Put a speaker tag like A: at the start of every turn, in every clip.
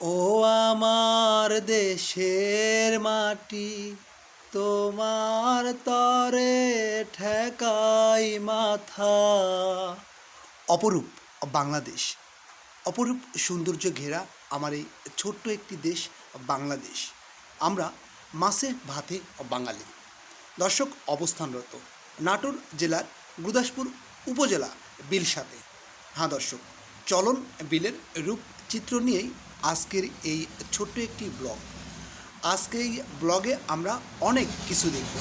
A: ও আমার দেশের মাটি, তোমার তরে ঠেকাই মাথা। অপরূপ বাংলাদেশ, অপরূপ সৌন্দর্য ঘেরা আমার এই ছোট্ট একটি দেশ বাংলাদেশ। আমরা মাছে ভাতে বাঙালি। দর্শক, অবস্থানরত নাটোর জেলার গুরদাসপুর উপজেলা বিলসাতে। হ্যাঁ দর্শক, চলন বিলের রূপ চিত্র নিয়েই আজকের এই ছোট্ট একটি ব্লগ। আজকে এই ব্লগে আমরা অনেক কিছু দেখব।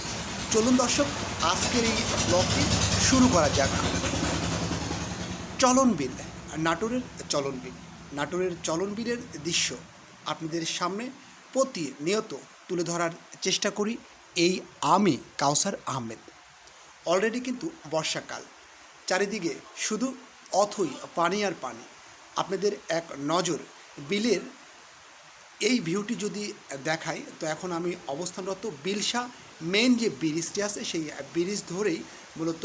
A: চলুন দর্শক, আজকের এই ব্লগটি শুরু করা যাক। চলন বিল নাটোরের চলন বিল নাটোরের চলন বিলের দৃশ্য আপনাদের সামনে প্রতিনিয়ত তুলে ধরার চেষ্টা করি এই আমি কাউসার আহমেদ। অলরেডি কিন্তু বর্ষাকাল। চারিদিকে শুধু অথই পানি আর পানি। আপনাদের এক নজর বিলের এই ভিউটি যদি দেখাই, তো এখন আমি অবস্থানরত বিলসা মেন যে ব্রিজটি আছে, সেই ব্রিজ ধরেই মূলত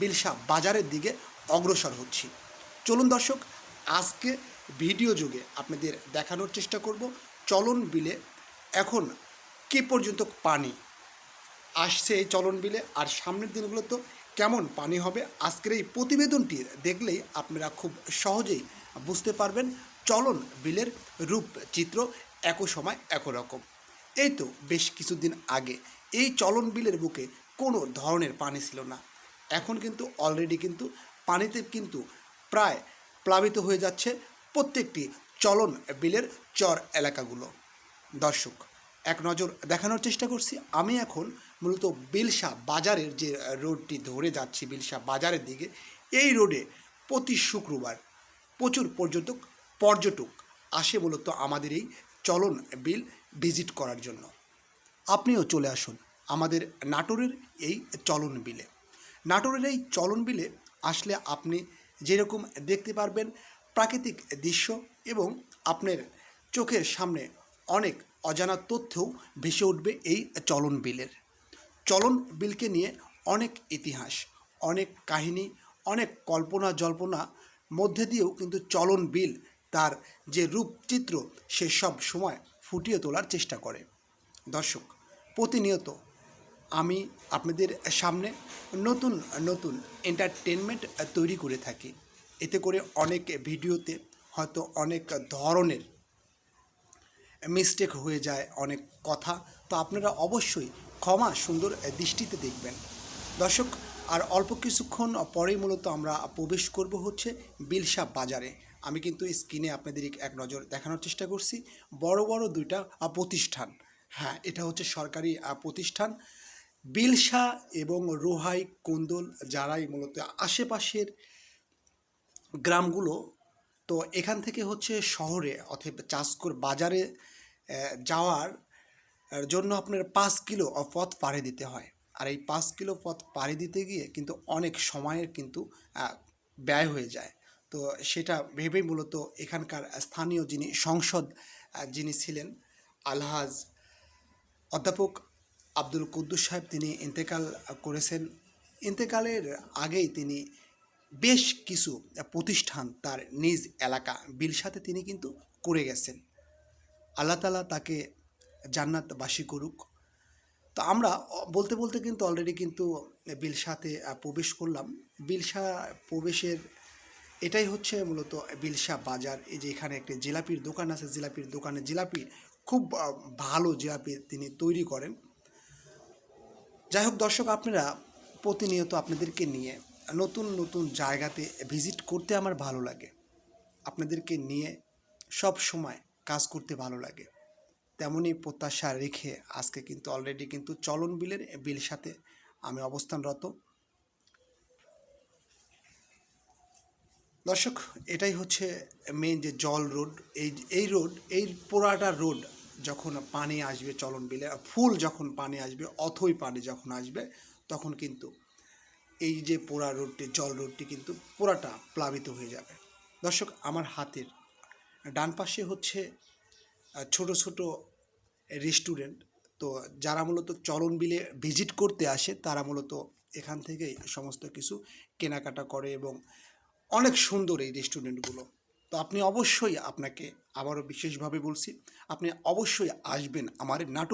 A: বিলসা বাজারের দিকে অগ্রসর হচ্ছি। চলুন দর্শক, আজকে ভিডিও যুগে আপনাদের দেখানোর চেষ্টা করব চলন বিলে এখন কি পর্যন্ত পানি আসছে এই চলন বিলে, আর সামনের দিনগুলো তো কেমন পানি হবে, আজকের এই প্রতিবেদনটি দেখলেই আপনারা খুব সহজেই বুঝতে পারবেন। চলন বিলের রূপ চিত্র একই সময় একই রকম। এই তো বেশ কিছুদিন আগে এই চলন বিলের বুকে কোনো ধরনের পানি ছিল না। এখন কিন্তু অলরেডি কিন্তু পানিতে কিন্তু প্রায় প্লাবিত হয়ে যাচ্ছে প্রত্যেকটি চলন বিলের চর এলাকাগুলো। দর্শক, এক নজর দেখানোর চেষ্টা করছি। আমি এখন মূলত বিলসা বাজারের যে রোডটি ধরে যাচ্ছি বিলসা বাজারের দিকে, এই রোডে প্রতি শুক্রবার প্রচুর পর্যটক পর্যটক আসে মূলত আমাদের এই চলন বিল ভিজিট করার জন্য। আপনিও চলে আসুন আমাদের নাটোরের এই চলন বিলে। নাটোরের এই চলন বিলে আসলে আপনি যেরকম দেখতে পারবেন প্রাকৃতিক দৃশ্য এবং আপনার চোখের সামনে অনেক অজানা তথ্যও ভেসে উঠবে এই চলন বিলের। চলন বিলকে নিয়ে অনেক ইতিহাস, অনেক কাহিনী, অনেক কল্পনা জল্পনা মধ্যে দিয়েও কিন্তু চলন বিল তার যে রূপচিত্র, সে সব সময় ফুটিয়ে তোলার চেষ্টা করে। দর্শক, প্রতিনিয়ত আমি আপনাদের সামনে নতুন নতুন এন্টারটেনমেন্ট তৈরি করে থাকি। এতে করে অনেক ভিডিওতে হয়তো অনেক ধরনের মিস্টেক হয়ে যায়, অনেক কথা। তো আপনারা অবশ্যই ক্ষমা সুন্দর দৃষ্টিতে দেখবেন। দর্শক, আর অল্প কিছুক্ষণ পরেই মূলত আমরা প্রবেশ করব হচ্ছে বিলসা বাজারে। আমি কিন্তু স্ক্রিনে আপনাদের এক নজর দেখানোর চেষ্টা করছি। বড় বড় দুইটা প্রতিষ্ঠান। হ্যাঁ এটা হচ্ছে সরকারি প্রতিষ্ঠান। বিলসা এবং রোহাই কোন্দল যারাই মূলত আশেপাশের গ্রামগুলো, তো এখান থেকে হচ্ছে শহরে অথবা চাষকর বাজারে যাওয়ার জন্য আপনার পাঁচ কিলো পথ পাড়ি দিতে হয়। আর এই পাঁচ কিলো পথ পাড়ি দিতে গিয়ে কিন্তু অনেক সময়ের কিন্তু ব্যয় হয়ে যায়। তো সেটা ভেবেই মূলত এখানকার স্থানীয় যিনি সংসদ যিনি ছিলেন আলহাজ অধ্যাপক আব্দুল কুদ্দুস সাহেব, তিনি ইন্তেকাল করেছেন। ইন্তেকালের আগেই তিনি বেশ কিছু প্রতিষ্ঠান তার নিজ এলাকা বিলসাতে তিনি কিন্তু করে গেছেন। আল্লাহ তালা তাকে জান্নাতবাসী করুক। তো আমরা বলতে বলতে কিন্তু অলরেডি কিন্তু বিলসাতে প্রবেশ করলাম। বিলসা প্রবেশের এটাই হচ্ছে মূলত বিলসা বাজার। এই যে এখানে একটি জিলাপির দোকান আছে, জিলাপির দোকানে জিলাপি খুব ভালো জিলাপি তিনি তৈরি করেন। যাই হোক দর্শক, আপনারা প্রতিনিয়ত আপনাদেরকে নিয়ে, নতুন নতুন জায়গাতে ভিজিট করতে আমার ভালো লাগে। আপনাদেরকে নিয়ে সব সময় কাজ করতে ভালো লাগে। তেমনই প্রত্যাশা রেখে আজকে কিন্তু অলরেডি কিন্তু চলন বিলের বিল সাথে আমি অবস্থানরত। দর্শক, এটাই হচ্ছে মেন যে জল রোড। এই এই রোড, এই পোড়াটা রোড যখন পানি আসবে চলন বিলে, ফুল যখন পানি আসবে, অথই পানি যখন আসবে, তখন কিন্তু এই যে পোড়া রোডটি, জল রোডটি কিন্তু পোড়াটা প্লাবিত হয়ে যাবে। দর্শক, আমার হাতের ডান পাশে হচ্ছে ছোট ছোট রেস্টুরেন্ট তো যারা মূলত চলন বিলে ভিজিট করতে আসে, তারা মূলত এখান থেকেই সমস্ত কিছু কেনাকাটা করে এবং অনেক সুন্দর এই রেস্টুরেন্টগুলো তো আপনি অবশ্যই আপনাকে আবারও বিশেষভাবে বলছি, আপনি অবশ্যই আসবেন আমার নাটক